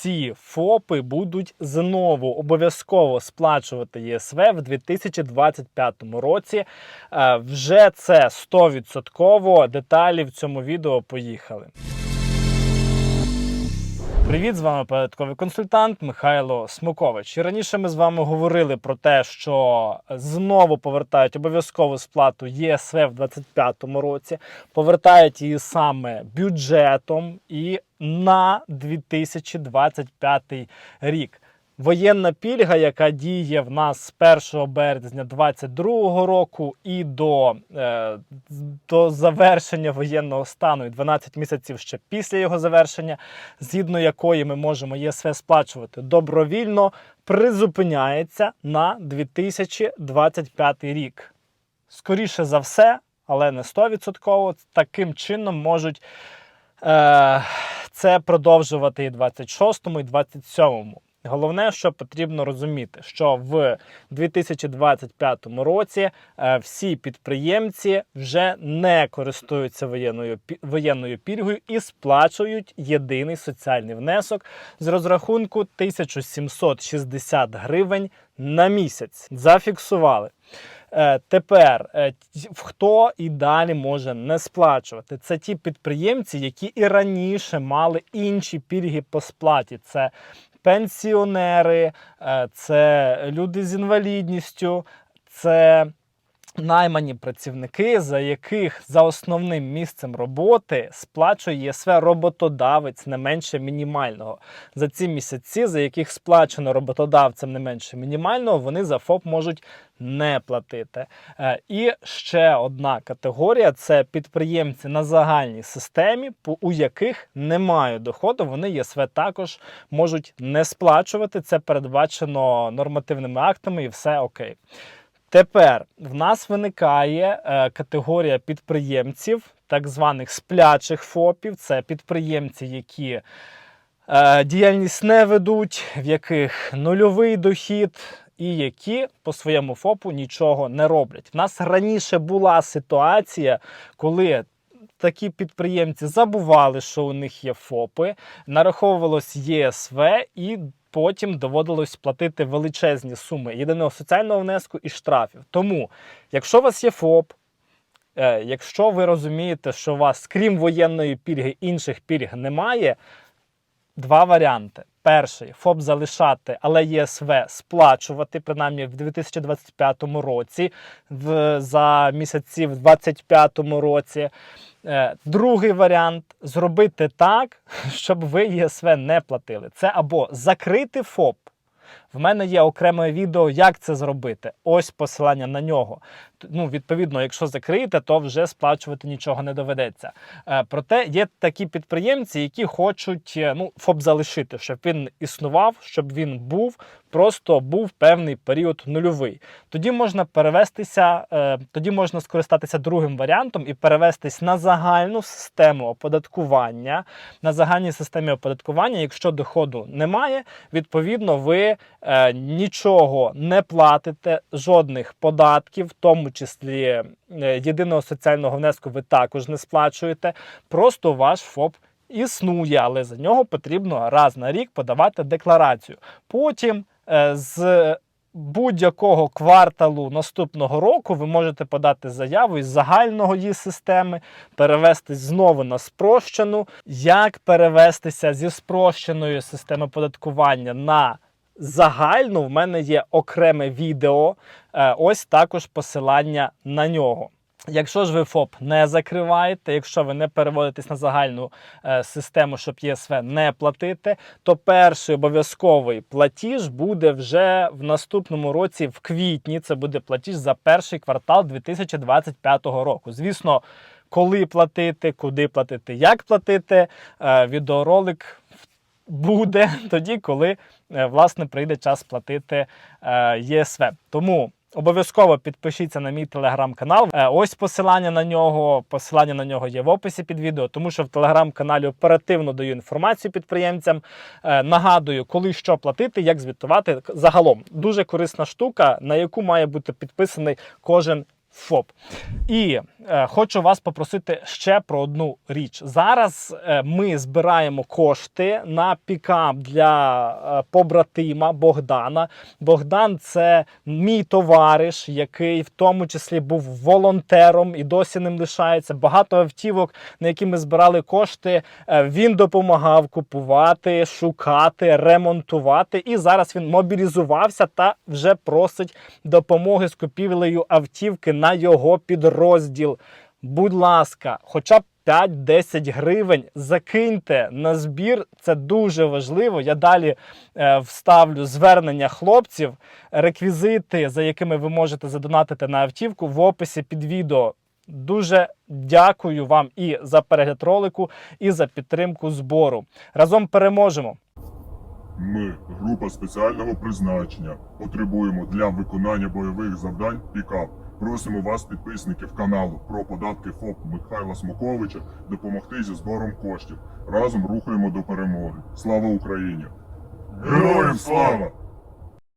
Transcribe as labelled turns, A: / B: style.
A: всі ФОПи будуть знову обов'язково сплачувати ЄСВ в 2025 році. Е, Вже це 100%. Деталі в цьому відео поїхали. Привіт, з вами податковий консультант Михайло Смокович. І раніше ми з вами говорили про те, що знову повертають обов'язкову сплату ЄСВ в 2025 році, повертають її саме бюджетом і на 2025 рік. Воєнна пільга, яка діє в нас з 1 березня 2022 року і до, е, до завершення воєнного стану, і 12 місяців ще після його завершення, згідно якої ми можемо ЄСВ сплачувати добровільно, призупиняється на 2025 рік. Скоріше за все, але не 100%, таким чином можуть е, це продовжувати і 26-му, і 27-му. Головне, що потрібно розуміти, що в 2025 році е, всі підприємці вже не користуються воєнною воєнною пільгою і сплачують єдиний соціальний внесок з розрахунку 1760 гривень на місяць. Зафіксували. Е, Тепер е, хто і далі може не сплачувати? Це ті підприємці, які і раніше мали інші пільги по сплаті. Це пенсіонери, е, це люди з інвалідністю, це наймані працівники, за яких за основним місцем роботи сплачує ЄСВ роботодавець не менше мінімального. За ці місяці, за яких сплачено роботодавцем не менше мінімального, вони за ФОП можуть не платити. Е, І ще одна категорія це підприємці на загальній системі, у яких немає доходу. Вони ЄСВ також можуть не сплачувати. Це передбачено нормативними актами і все окей. Тепер в нас виникає е, категорія підприємців, так званих сплячих ФОПів. Це підприємці, які е, діяльність не ведуть, в яких нульовий дохід, і які по своєму ФОПу нічого не роблять. В нас раніше була ситуація, коли такі підприємці забували, що у них є ФОПи, нараховувалось ЄСВ і. Потім доводилось платити величезні суми єдиного соціального внеску і штрафів. Тому, якщо у вас є ФОП, е, якщо ви розумієте, що у вас, крім воєнної пільги, інших пільг немає, два варіанти. Перший ФОП залишати, але ЄСВ сплачувати, принаймні в 2025 році, в, за місяці в 2025 році. Е, Другий варіант зробити так, щоб ви ЄСВ не платили. Це або закрити ФОП. В мене є окреме відео, як це зробити. Ось посилання на нього. Ну, відповідно, якщо закриєте, то вже сплачувати нічого не доведеться. Е, проте є такі підприємці, які хочуть е, ну, ФОП залишити, щоб він існував, щоб він був, просто був певний період нульовий. Тоді можна перевестися, е, тоді можна скористатися другим варіантом і перевестись на загальну систему оподаткування. На загальній системі оподаткування, якщо доходу немає, відповідно, ви нічого не платите, жодних податків, в тому числі е, єдиного соціального внеску, ви також не сплачуєте. Просто ваш ФОП. Існує, але за нього потрібно раз на рік подавати декларацію. Потім е, з будь-якого кварталу наступного року ви можете подати заяву із загального її системи, перевестись знову на спрощену. Як перевестися зі спрощеної системи податкування на загальну, в мене є окреме відео. Е, Ось також посилання на нього. Якщо ж ви ФОП не закриваєте, якщо ви не переводитесь на загальну е, систему, щоб ЄСВ не платити, то перший обов'язковий платіж буде вже в наступному році, в квітні. Це буде платіж за перший квартал 2025 року. Звісно, коли платити, куди платити, як платити, е, відеоролик буде тоді, коли е, власне прийде час платити е, ЄСВ. Тому обов'язково підпишіться на мій телеграм-канал. Е, Ось посилання на нього. Посилання на нього є в описі під відео, тому що в телеграм-каналі оперативно даю інформацію підприємцям. Нагадую, коли що платити, як звітувати. Загалом дуже корисна штука, на яку має бути підписаний кожен ФОП. І е, хочу вас попросити ще про одну річ. Зараз е, ми збираємо кошти на пікап для е, побратима Богдана. Богдан це мій товариш, який в тому числі був волонтером і досі ним лишається. Багато автівок, на які ми збирали кошти, е, він допомагав купувати, шукати, ремонтувати. І зараз він мобілізувався та вже просить допомоги з купівлею автівки на його підрозділ. Будь ласка, хоча б 5-10 гривень закиньте на збір. Це дуже важливо. Я далі е, вставлю звернення хлопців, реквізити, за якими ви можете задонатити на автівку в описі під відео. Дуже дякую вам і за перегляд ролику, і за підтримку збору. Разом переможемо!
B: Ми, група спеціального призначення, потребуємо для виконання бойових завдань пікап. Просимо вас, підписників каналу про податки ФОП Михайла Смоковича, допомогти зі збором коштів. Разом рухаємо до перемоги. Слава Україні! Героям слава!